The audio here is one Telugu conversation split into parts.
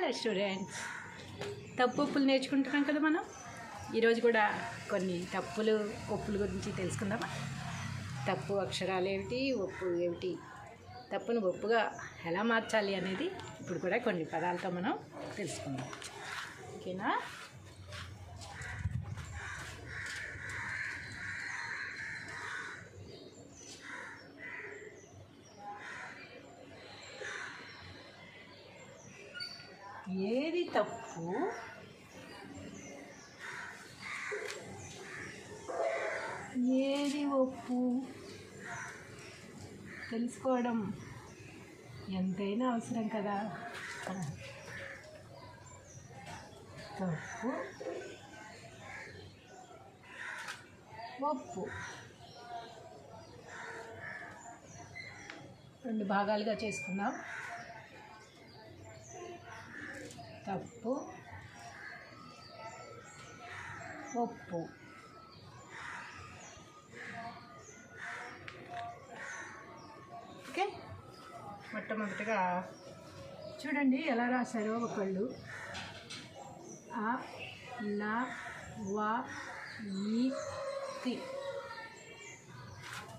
Hello students. తప్పు ఒప్పులు నేర్చుకుంటున్నాం కదా మనం? ఈరోజు కూడా కొన్ని తప్పులు ఒప్పుల గురించి తెలుసుకుందామా? తప్పు అక్షరాలు ఏమిటి ఒప్పు ఏమిటి? తప్పును ఒప్పుగా ఎలా మార్చాలి అనేది ఇప్పుడు కూడా కొన్ని పదాలతో మనం తెలుసుకుందాం. ఓకేనా ఏది తప్పు ఏది ఒప్పు? తెలుసుకోవడం ఎంతైనా అవసరం కదా. తప్పు. ఒప్పు. రెండు భాగాలుగా చేసుకుందాం. కప్పు ఒప్పు ఓకే? మొట్టమొదటిగా చూడండి ఎలా రాశారో ఒకళ్ళు. ఆ లా వా ఈ తి.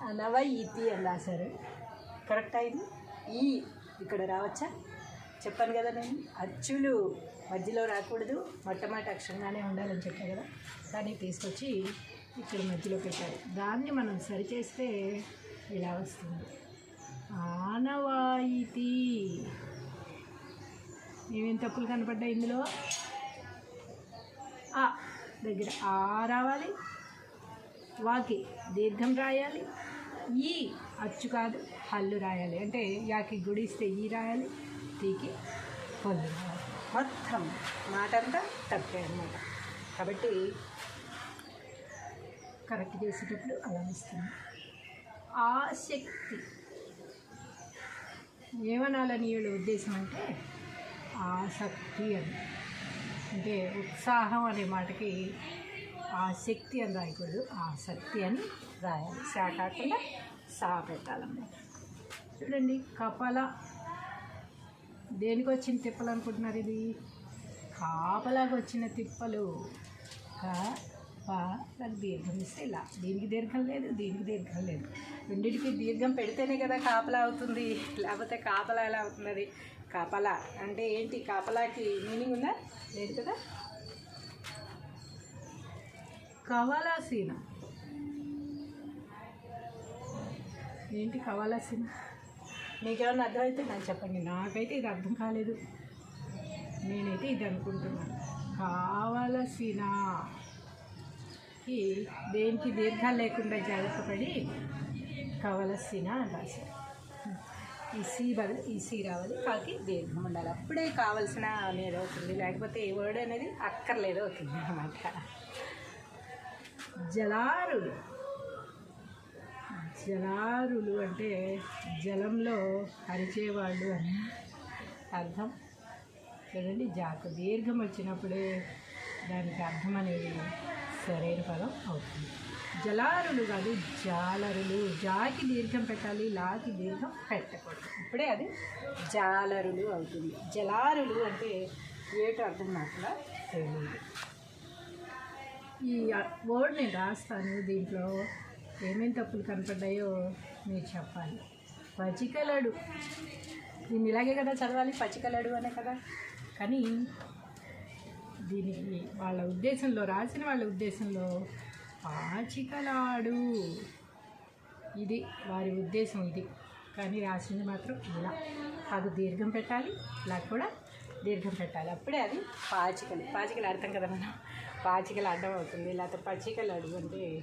అనవ ఇతి అని రాశారు? కరెక్ట్ అయింది ఈ. ఇక్కడ రావచ్చా? చెప్పాను కదా నేను అచ్చులు మధ్యలో రాకూడదు మొట్టమొదటి అక్షరంగానే ఉండాలని చెప్పాను కదా. దాన్ని తీసుకొచ్చి ఇక్కడ మధ్యలో పెట్టారు. దాన్ని మనం సరిచేస్తే ఇలా వస్తుంది. ఆనవాయితీ. ఏమేం తప్పులు కనపడ్డాయి ఇందులో? ఆ దగ్గర ఆ రావాలి. వాకి దీర్ఘం రాయాలి. ఈ అచ్చు కాదు హల్లు రాయాలి. అంటే యాకి గుడిస్తే ఈ రాయాలి. తీకి పళ్ళు మొత్తం మాట అంతా తప్పే అనమాట కాబట్టి కరెక్ట్ చేసేటప్పుడు అలా ఇస్తుంది ఆసక్తి ఏమనాలని వీళ్ళ ఉద్దేశం అంటే ఆసక్తి అని. అంటే ఉత్సాహం అనే మాటకి ఆసక్తి అని రాయకూడదు. ఆసక్తి అని రాయాలి. సా కాకుండా సా పెట్టాలన్నమాట. చూడండి కపల దేనికి వచ్చిన తిప్పలు అనుకుంటున్నారు ఇది? కాపలాగా వచ్చిన తిప్పలు. కా పా దీర్ఘం ఇస్తే ఇలా. దీనికి దీర్ఘం లేదు దీనికి దీర్ఘం లేదు. రెండింటికి దీర్ఘం పెడితేనే కదా కాపలా అవుతుంది. లేకపోతే కాపలా ఎలా అవుతుంది కాపలా అంటే ఏంటి? కాపలాకి మీనింగ్ ఉందా? లేదు కదా? కవలాసీన. ఏంటి కవలాసీన? మీకేమన్నా అర్థమైతే నాకు చెప్పండి. నాకైతే ఇది అర్థం కాలేదు. నేనైతే ఇది అనుకుంటున్నాను. కావలసిన కి దేనికి దీర్ఘాలు లేకుండా జాగ్రత్తపడి కావలసిన రాశారు ఈ సి బదులు ఈ సి రావాలి. కాకి దీర్ఘం ఉండాలి. అప్పుడే కావలసిన అనేది అవుతుంది. లేకపోతే ఏ వర్డ్ అనేది అక్కర్లేదు. అవుతుంది అన్నమాట. జలారుడు జలారులు అంటే జలంలో అరిచేవాళ్ళు అని అర్థం. చూడండి జాకు దీర్ఘం వచ్చినప్పుడే దానికి అర్థం అనేది సరైన పదం అవుతుంది. జలారులు కాదు జాలరులు. జాకి దీర్ఘం పెట్టాలి లాకి దీర్ఘం పెట్టకూడదు. ఇప్పుడే అది జాలరులు అవుతుంది. జలారులు అంటే ఏటో అర్థం నాకు తెలియదు ఈ వర్డ్ నేను రాస్తాను దీంట్లో. ఏమేమి తప్పులు కనపడ్డాయో మీరు చెప్పాలి. పచ్చికలడు. దీన్ని ఇలాగే కదా చదవాలి పచ్చికలడు అనే కదా? కానీ దీనికి వాళ్ళ ఉద్దేశంలో రాసిన వాళ్ళ ఉద్దేశంలో పాచికలాడు ఇది వారి ఉద్దేశం ఇది. కానీ రాసింది మాత్రం ఇలా. అది దీర్ఘం పెట్టాలి ఇలా కూడా దీర్ఘం పెట్టాలి. అప్పుడే అది పాచికలు. పాచికలు అర్థం కదా మనం. పాచికలు అడ్డం అవుతుంది. లేకపోతే పచ్చికలు అడుగు అంటే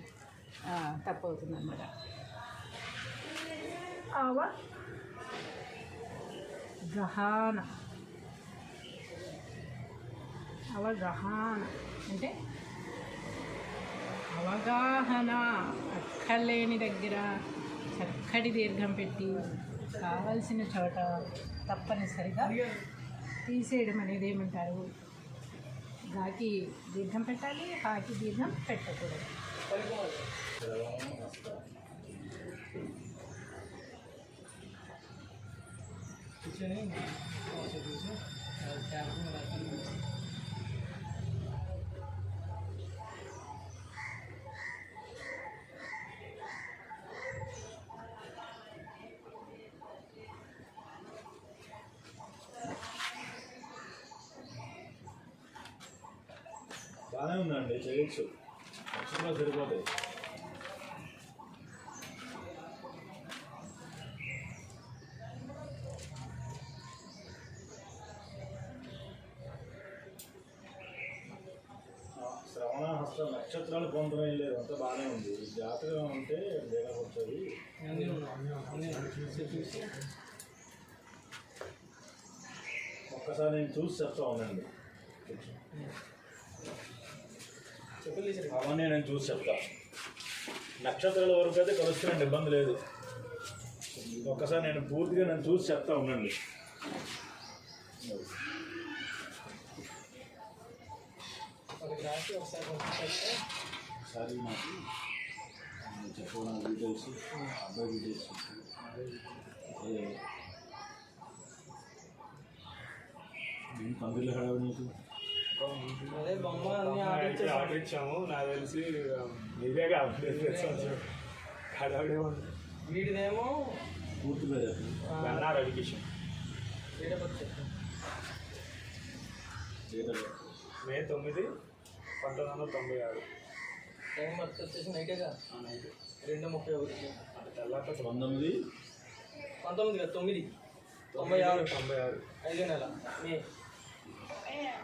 తప్పు అవుతుంది అన్నమాట అవ గహాన. అవగాహన అంటే అవగాహన అక్కర్లేని దగ్గర చక్కటి దీర్ఘం పెట్టి కావలసిన చోట తప్పనిసరిగా తీసేయడం అనేది ఏమంటారు? గాకి దీర్ఘం పెట్టాలి హాకి దీర్ఘం పెట్టకూడదు. బాగానే ఉందండి చేయొచ్చు నక్షత్రాలు సరిపోతాయి. శ్రవణ హస్త నక్షత్రాలు పొందడం లేదు అంతా బాగానే ఉంది. జాతకం ఉంటే లేకపోతుంది ఒక్కసారి నేను చూసి చెప్తా ఉండండి అవన్నీ నేను చూసి చెప్తా. నక్షత్రాల వరకు అయితే కలుస్తున్నాండి ఇబ్బంది లేదు. ఒకసారి నేను పూర్తిగా నేను చూసి చెప్తా ఉండండి. ఒకసారి నాకు చెప్పడం డీటెయిల్స్ అబ్బాయి డీటెయిల్స్ హడావి నీకు? అదే బొమ్మ అన్ని ఆర్డర్ ఇచ్చాము నాకు తెలిసి మీరే కావాలి. హడావిడే ఉంది. వీడిదేమో రవికిషన్. వీడపతి చెప్పు డేటా మే తొమ్మిది పంతొమ్మిది వందల తొంభై ఆరు. టైం వర్క్ వచ్చేసి నైటేగా ఆ నైట్. రెండు ముప్పై ఒకటి. అంటే తెల్లాక పంతొమ్మిది? పంతొమ్మిది కదా తొమ్మిది. తొంభై ఆరు. తొంభై ఆరు. ఐదో నెల మే.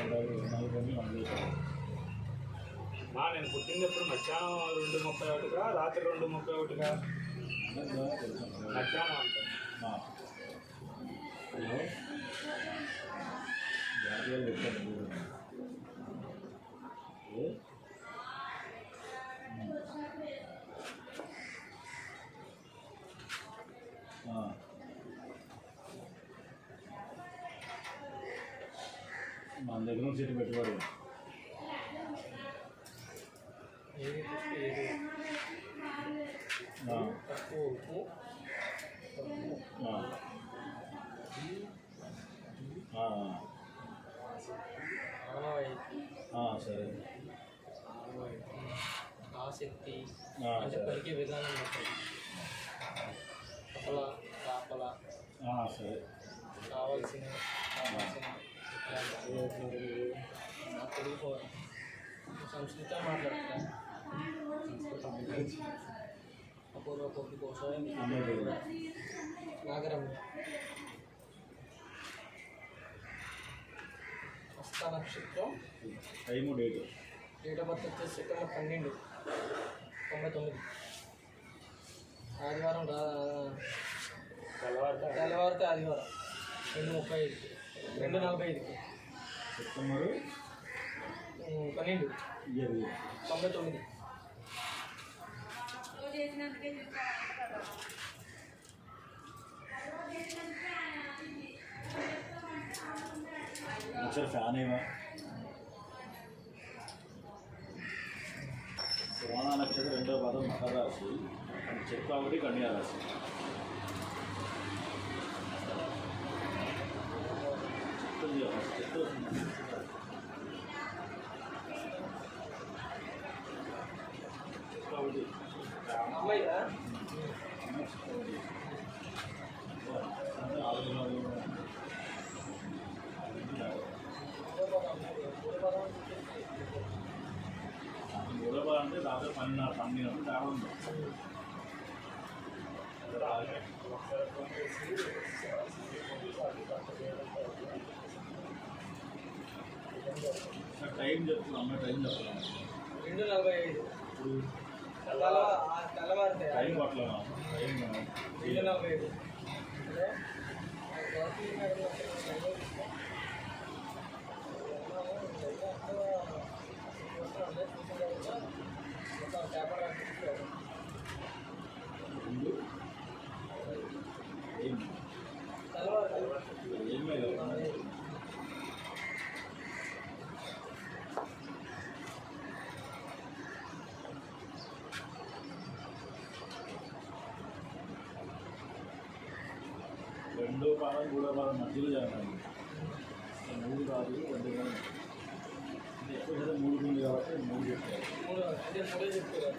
నలభై నలభై మంది మా నేను పుట్టినప్పుడు మధ్యాహ్నం రెండు ముప్పై ఒకటిగా రాత్రి రెండు ముప్పై ఒకటిగా మధ్యాహ్నం అంటాను హలో? ఆనవాయి ఆ, సరే. ఆసక్తి ఆ, అంటే పలికే విధానం ఉంటుంది కపల సరే. కావాల్సిన కావాల్సిన నాకు తెలుగు సంస్కృతం మాట్లాడతాను అపూర్వ కోటి కోసం నాగరమ్య హస్త నక్షత్రం time date. Date of birth వచ్చేసి సెప్టెంబర్ పన్నెండు తొంభై తొమ్మిది. ఆదివారం తెల్లవారితే ఆదివారం. రెండు ముప్పై ఐదు రెండు నలభై ఐదుకి సెప్టెంబరు? పన్నెండు. తొంభై తొమ్మిది. ఒకసారి ఫ్యాన్ ఏమా. శ్రవణ నక్షత్రం రెండో పదం మకర రాశి. చెక్కు ఒకటి అంటే ఆరు నాలుగు మూడవ అంటే దాదాపు పన్నెండు పన్నెండు తేడా ఉంది ఒకసారి ఫోన్ చేసి సార్ టైం చెప్తున్నాం టైం చెప్తున్నాం. రెండు నలభై ఐదు. తెల్లవారితే. టైం పట్ల టైం రెండు నలభై ఐదు ముందు ఏం ఏం లేదు కూడా వాళ్ళ మధ్యలో జరగాలి మూడు కాదు రెండు కాదు ఎక్కువ శాతం మూడు ఉంది కాబట్టి మూడు చెప్పారు మూడు అదే మూడే చెప్పారు